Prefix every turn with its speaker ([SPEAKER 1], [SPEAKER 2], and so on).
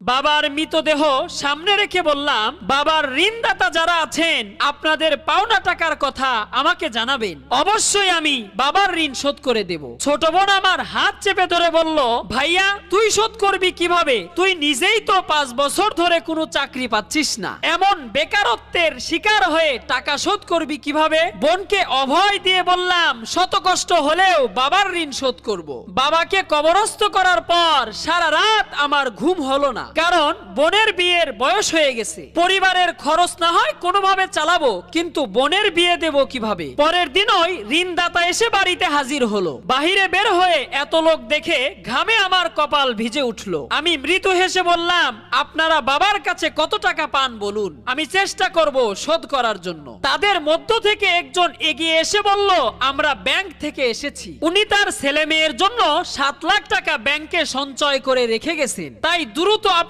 [SPEAKER 1] বাবার মৃতদেহ সামনে রেখে বললাম, বাবার ঋণদাতা যারা আছেন, আপনাদের পাওনা টাকার কথা আমাকে জানাবেন। অবশ্যই আমি বাবার ঋণ শোধ করে দেব। ছোট বোন আমার হাত চেপে ধরে বলল, ভাইয়া, তুই শোধ করবি কীভাবে? তুই নিজেই তো পাঁচ বছর ধরে কোনো চাকরি পাচ্ছিস না। এমন বেকারত্বের শিকার হয়ে টাকা শোধ করবি কীভাবে? বোনকে অভয় দিয়ে বললাম, শত কষ্ট হলেও বাবার ঋণ শোধ করব। বাবাকে কবরস্থ করার পর সারা রাত আমার ঘুম হলো না। কারণ বোনের বিয়ের বয়স হয়ে গেছে। পরিবারের খরচ না হয় কোনোভাবে চালাবো, কিন্তু বোনের বিয়ে দেব কীভাবে? পরের দিনই ঋণদাতা এসে বাড়িতে হাজির হলো। বাহিরে বের হয়ে এত লোক দেখে ঘামে আমার কপাল ভিজে উঠল। আমি মৃদু হেসে বললাম, আপনারা বাবার কাছে কত টাকা পান বলুন? আমি চেষ্টা করব শোধ করার জন্য। তাদের মধ্য থেকে একজন এগিয়ে এসে বলল, আমরা ব্যাংক থেকে এসেছি। উনি তার ছেলে মেয়ের জন্য সাত লাখ টাকা ব্যাংকে সঞ্চয় করে রেখে গেছেন তাই দ্রুত